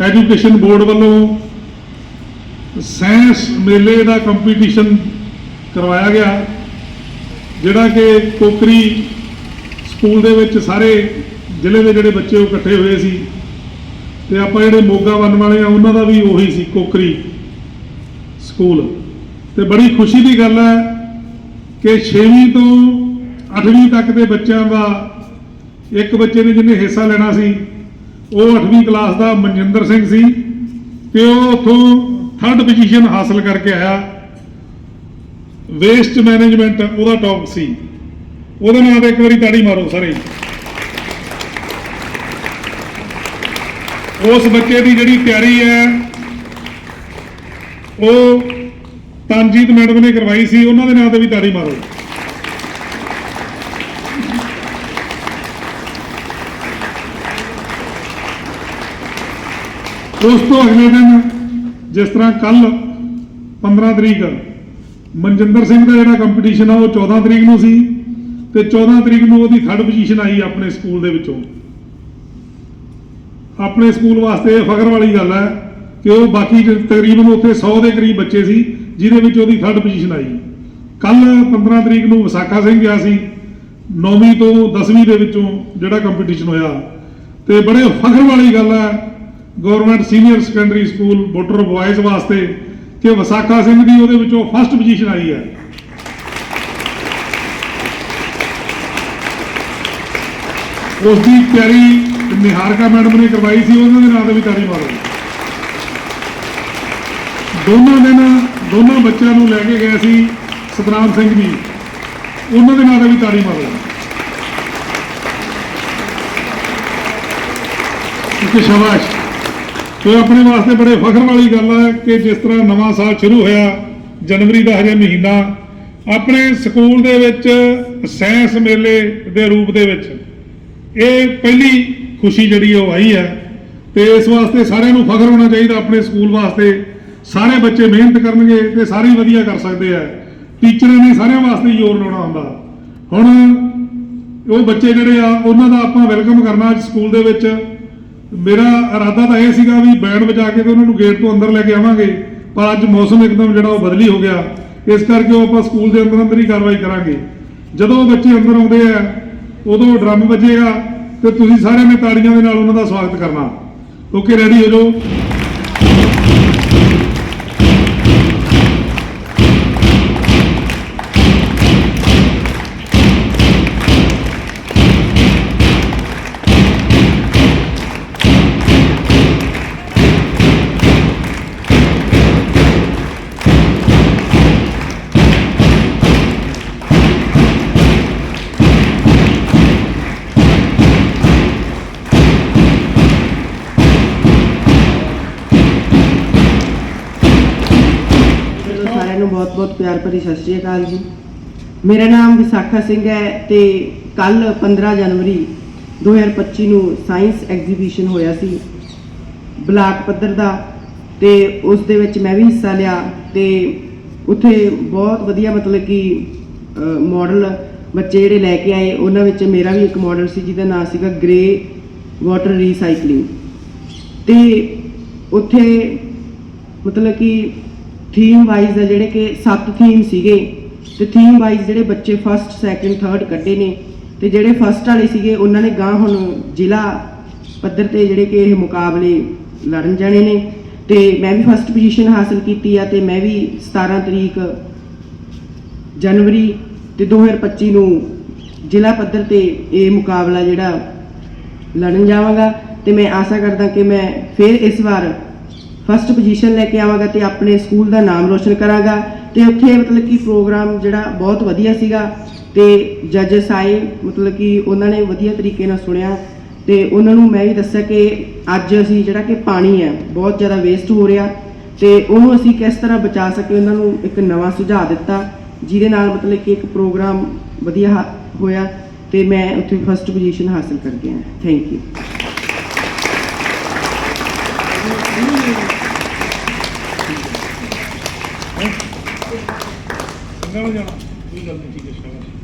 Education board ਵੱਲੋਂ science ਮੇਲੇ ਦਾ competition ਕਰਵਾਇਆ ਗਿਆ, ਜਿਹੜਾ ਕਿ ਕੋਕਰੀ ਸਕੂਲ ਦੇ ਵਿੱਚ ਸਾਰੇ ਜ਼ਿਲ੍ਹੇ ਦੇ ਜਿਹੜੇ ਬੱਚੇ ਉਹ ਇਕੱਠੇ ਹੋਏ ਸੀ ਤੇ ਆਪਾਂ ਜਿਹੜੇ ਮੋਗਾ ਵੰਨ ਵਾਲੇ ਆ, ਉਹਨਾਂ ਦਾ ਵੀ ਉਹੀ ਸੀ ਕੋਕਰੀ ਸਕੂਲ। ਤੇ ਬੜੀ ਖੁਸ਼ੀ ਦੀ ਗੱਲ ਹੈ ਕਿ 6ਵੀਂ ਤੋਂ 8ਵੀਂ ਤੱਕ ਦੇ ਬੱਚਿਆਂ ਦਾ ਇੱਕ ਬੱਚੇ ਨੇ ਜਿਹਨੇ ਹਿੱਸਾ ਲੈਣਾ ਸੀ ਉਹ 8ਵੀਂ ਕਲਾਸ ਦਾ ਮਨਜਿੰਦਰ ਸਿੰਘ ਸੀ ਤੇ ਉਹ ਉੱਥੋਂ ਥਰਡ ਪੋਜੀਸ਼ਨ ਹਾਸਲ ਕਰਕੇ ਆਇਆ। ਵੇਸਟ ਮੈਨੇਜਮੈਂਟ ਉਹਦਾ ਟੌਪ ਸੀ। ਉਹਦੇ ਨਾਂ ਤੇ ਇੱਕ ਵਾਰੀ ਤਾੜੀ ਮਾਰੋ ਸਾਰੇ। ਉਸ ਬੱਚੇ ਦੀ ਜਿਹੜੀ ਤਿਆਰੀ ਹੈ, ਉਹ ਤਨਜੀਤ ਮੈਡਮ ਨੇ ਕਰਵਾਈ ਸੀ, ਉਹਨਾਂ ਦੇ ਨਾਂ ਤੇ ਵੀ ਤਾੜੀ ਮਾਰੋ। ਉਸ ਤੋਂ ਅਗਲੇ ਦਿਨ ਜਿਸ ਤਰ੍ਹਾਂ ਕੱਲ 15 ਤਰੀਕ ਮਨਜਿੰਦਰ ਸਿੰਘ ਦਾ ਜਿਹੜਾ ਕੰਪੀਟੀਸ਼ਨ ਆ, ਉਹ 14 ਤਰੀਕ ਨੂੰ ਸੀ ਤੇ 14 ਤਰੀਕ ਨੂੰ ਉਹਦੀ ਥਰਡ ਪੋਜੀਸ਼ਨ ਆਈ ਆਪਣੇ ਸਕੂਲ ਦੇ ਵਿੱਚੋਂ। ਆਪਣੇ ਸਕੂਲ ਵਾਸਤੇ ਇਹ ਫਖਰ ਵਾਲੀ ਗੱਲ ਹੈ ਕਿ ਉਹ ਬਾਕੀ ਤਕਰੀਬਨ ਉੱਥੇ 100 ਦੇ ਕਰੀਬ ਬੱਚੇ ਸੀ, ਜਿਹਦੇ ਵਿੱਚ ਉਹਦੀ ਥਰਡ ਪੋਜੀਸ਼ਨ ਆਈ। ਕੱਲ 15 ਤਰੀਕ ਨੂੰ ਵਿਸਾਖਾ ਸਿੰਘ ਗਿਆ ਸੀ 9ਵੀਂ ਤੋਂ 10ਵੀਂ ਦੇ ਵਿੱਚੋਂ ਜਿਹੜਾ ਕੰਪੀਟੀਸ਼ਨ ਹੋਇਆ। ਤੇ ਬੜੇ ਫਖਰ ਵਾਲੀ ਗੱਲ ਹੈ ਗਵਰਨਮੈਂਟ ਸੀਨੀਅਰ ਸੈਕੰਡਰੀ ਸਕੂਲ ਬੋਟਰ ਬॉयਜ਼ ਵਾਸਤੇ ਕਿ ਵਿਸਾਖਾ ਸਿੰਘ ਦੀ ਉਹਦੇ ਵਿੱਚੋਂ ਫਸਟ ਪੋਜੀਸ਼ਨ ਆਈ ਹੈ। ਉਸ ਦੀ ਤਿਆਰੀ ਨਿਹਾਰਕਾ ਮੈਡਮ ਨੇ ਕਰਵਾਈ ਸੀ, ਉਹਨਾਂ ਦੇ ਨਾਂ ਤੇ ਵੀ ਤਾੜੀ ਮਾਰੋ। ਦੋਨਾਂ ਦਿਨ ਦੋਨਾਂ ਬੱਚਿਆਂ ਨੂੰ ਲੈ ਕੇ ਗਏ ਸੀ ਸਤਨਾਮ ਸਿੰਘ ਜੀ। ਉਹਨਾਂ ਦੇ ਨਾਂ ਤੇ ਵੀ ਤਾੜੀ ਮਾਰੋ। ਕਿ ਸ਼ਾਬਾਸ਼। ਤੇ ਆਪਣੇ ਵਾਸਤੇ ਬੜੇ ਫਖਰ ਵਾਲੀ ਗੱਲ ਹੈ ਕਿ ਜਿਸ ਤਰ੍ਹਾਂ ਨਵਾਂ ਸਾਲ ਸ਼ੁਰੂ ਹੋਇਆ, ਜਨਵਰੀ ਦਾ ਹਜੇ ਮਹੀਨਾ, ਆਪਣੇ ਸਕੂਲ ਦੇ ਵਿੱਚ ਸਾਇੰਸ ਮੇਲੇ ਦੇ ਰੂਪ ਦੇ ਵਿੱਚ ਇਹ ਪਹਿਲੀ ਖੁਸ਼ੀ ਜਿਹੜੀ ਉਹ ਆਈ ਹੈ ਤੇ ਇਸ ਵਾਸਤੇ ਸਾਰਿਆਂ ਨੂੰ ਫਖਰ ਹੋਣਾ ਚਾਹੀਦਾ ਆਪਣੇ ਸਕੂਲ ਵਾਸਤੇ। ਸਾਰੇ ਬੱਚੇ ਮਿਹਨਤ ਕਰਨਗੇ ਤੇ ਸਾਰੇ ਹੀ ਵਧੀਆ ਕਰ ਸਕਦੇ ਆ। ਟੀਚਰਾਂ ਨੇ ਸਾਰਿਆਂ ਵਾਸਤੇ ਜ਼ੋਰ ਲਾਉਣਾ ਹੁੰਦਾ। ਹੁਣ ਉਹ ਬੱਚੇ ਜਿਹੜੇ ਆ, ਉਹਨਾਂ ਦਾ ਆਪਾਂ ਵੈਲਕਮ ਕਰਨਾ ਅੱਜ ਸਕੂਲ ਦੇ ਵਿੱਚ। ਮੇਰਾ ਇਰਾਦਾ ਤਾਂ ਇਹ ਸੀਗਾ ਵੀ ਬੈਂਡ ਵਜਾ ਕੇ ਤੇ ਉਹਨਾਂ ਨੂੰ ਗੇਟ ਤੋਂ ਅੰਦਰ ਲੈ ਕੇ ਆਵਾਂਗੇ, ਪਰ ਅੱਜ ਮੌਸਮ ਇੱਕਦਮ ਜਿਹੜਾ ਉਹ ਬਦਲੀ ਹੋ ਗਿਆ। ਇਸ ਕਰਕੇ ਉਹ ਆਪਾਂ ਸਕੂਲ ਦੇ ਅੰਦਰ ਅੰਦਰ ਹੀ ਕਾਰਵਾਈ ਕਰਾਂਗੇ। ਜਦੋਂ ਉਹ ਬੱਚੇ ਅੰਦਰ ਆਉਂਦੇ ਆ, ਉਦੋਂ ਡਰਮ ਵੱਜੇਗਾ ਤੇ ਤੁਸੀਂ ਸਾਰਿਆਂ ਨੇ ਤਾੜੀਆਂ ਦੇ ਨਾਲ ਉਹਨਾਂ ਦਾ ਸਵਾਗਤ ਕਰਨਾ। ਓਕੇ ਰੈਡੀ ਹੋ ਜਾਓ। ਬਹੁਤ-ਬਹੁਤ ਪਿਆਰ ਭਰੀ ਸਤਿ ਸ਼੍ਰੀ ਅਕਾਲ ਜੀ। ਮੇਰਾ ਨਾਮ ਵਿਸਾਖਾ ਸਿੰਘ ਹੈ ਤੇ ਕੱਲ 15 ਜਨਵਰੀ 2025 ਨੂੰ ਸਾਇੰਸ ਐਗਜ਼ੀਬਿਸ਼ਨ ਹੋਇਆ ਸੀ। ਬਲਾਕ ਪੱਧਰ ਦਾ ਤੇ ਉਸ ਦੇ ਵਿੱਚ ਮੈਂ ਵੀ ਹਿੱਸਾ ਲਿਆ ਤੇ ਉੱਥੇ ਬਹੁਤ ਵਧੀਆ ਮਤਲਬ ਕਿ ਮਾਡਲ ਬੱਚੇ ਜਿਹੜੇ ਲੈ ਕੇ ਆਏ, ਉਹਨਾਂ ਵਿੱਚ ਮੇਰਾ ਵੀ ਇੱਕ ਮਾਡਲ ਸੀ ਜਿਹਦਾ ਨਾਮ ਸੀਗਾ ਗ੍ਰੇ ਵਾਟਰ ਰੀਸਾਈਕਲਿੰਗ ਤੇ ਉੱਥੇ ਮਤਲਬ ਕਿ ਥੀਮ ਵਾਈਜ਼ ਆ ਜਿਹੜੇ ਕਿ ਸੱਤ ਥੀਮ ਸੀਗੇ ਤੇ ਥੀਮ ਵਾਈਜ਼ ਜਿਹੜੇ ਬੱਚੇ ਫਸਟ ਸੈਕਿੰਡ ਥਰਡ ਕੱਢੇ ਨੇ ਤੇ ਜਿਹੜੇ ਫਸਟ ਵਾਲੇ ਸੀਗੇ, ਉਹਨਾਂ ਨੇ ਗਾਂ ਹੁਣ ਜ਼ਿਲ੍ਹਾ ਪੱਧਰ ਤੇ ਜਿਹੜੇ ਕਿ ਇਹ ਮੁਕਾਬਲੇ ਲੜਨ ਜਾਣੇ ਨੇ ਤੇ ਮੈਂ ਵੀ ਫਸਟ ਪੋਜੀਸ਼ਨ ਹਾਸਲ ਕੀਤੀ ਆ ਤੇ ਮੈਂ ਵੀ 17 ਤਰੀਕ ਜਨਵਰੀ ਤੇ 2025 ਨੂੰ ਜ਼ਿਲ੍ਹਾ ਪੱਧਰ ਤੇ ਇਹ ਮੁਕਾਬਲਾ ਜਿਹੜਾ ਲੜਨ ਜਾਵਾਂਗਾ ਤੇ ਮੈਂ ਆਸ਼ਾ ਕਰਦਾ ਕਿ ਮੈਂ ਫਿਰ ਇਸ ਵਾਰ ਫਸਟ ਪੋਜੀਸ਼ਨ ਲੈ ਕੇ ਆਵਾਂਗਾ ਤੇ ਆਪਣੇ ਸਕੂਲ ਦਾ ਨਾਮ ਰੋਸ਼ਨ ਕਰਾਂਗਾ ਤੇ ਉੱਥੇ ਮਤਲਬ ਕਿ ਪ੍ਰੋਗਰਾਮ ਜਿਹੜਾ ਬਹੁਤ ਵਧੀਆ ਸੀਗਾ ਤੇ ਜੱਜਸ ਆਏ, ਮਤਲਬ ਕਿ ਉਹਨਾਂ ਨੇ ਵਧੀਆ ਤਰੀਕੇ ਨਾਲ ਸੁਣਿਆ ਤੇ ਉਹਨਾਂ ਨੂੰ ਮੈਂ ਵੀ ਦੱਸਿਆ ਕਿ ਅੱਜ ਅਸੀਂ ਜਿਹੜਾ ਕਿ ਪਾਣੀ ਹੈ, ਬਹੁਤ ਜ਼ਿਆਦਾ ਵੇਸਟ ਹੋ ਰਿਹਾ ਤੇ ਉਹਨੂੰ ਅਸੀਂ ਕਿਸ ਤਰ੍ਹਾਂ ਬਚਾ ਸਕੇ ਉਹਨਾਂ ਨੂੰ ਇੱਕ ਨਵਾਂ ਸੁਝਾਅ ਦਿੱਤਾ, ਜਿਹਦੇ ਨਾਲ ਮਤਲਬ ਕਿ ਇੱਕ ਪ੍ਰੋਗਰਾਮ ਵਧੀਆ ਹਾ- ਹੋਇਆ ਤੇ ਮੈਂ ਉੱਥੇ ਫਸਟ ਪੋਜੀਸ਼ਨ ਹਾਸਲ ਕਰ ਗਿਆ ਥੈਂਕ ਯੂ ਜਾਣਾ। ਕੋਈ ਗੱਲ ਨਹੀਂ ਠੀਕ ਹੈ ਸ਼ਾਬਾਸ਼